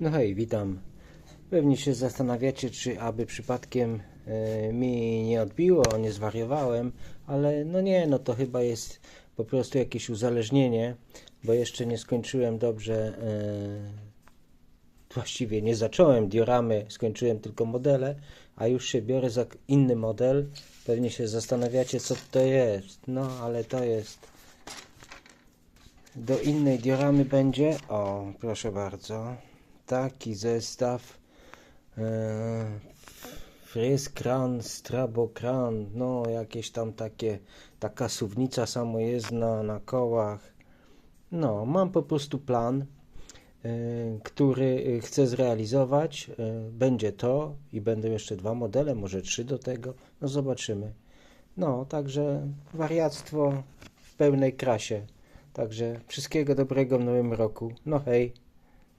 No hej, witam. Pewnie się zastanawiacie, czy aby przypadkiem e, mi nie odbiło, nie zwariowałem, ale no nie, no to chyba jest po prostu jakieś uzależnienie, bo jeszcze nie skończyłem dobrze, e, właściwie nie zacząłem dioramy, skończyłem tylko modele, a już się biorę za inny model. Pewnie się zastanawiacie, co to jest. No, ale to jest do innej dioramy będzie, o proszę bardzo, taki zestaw e, Fryz kran, strabo kran, no jakieś tam takie, taka suwnica samojezdna na kołach. No, mam po prostu plan, e, który chcę zrealizować. E, Będzie to i będą jeszcze dwa modele, może trzy do tego, no zobaczymy. No, także wariactwo w pełnej krasie. Także wszystkiego dobrego w nowym roku. No hej.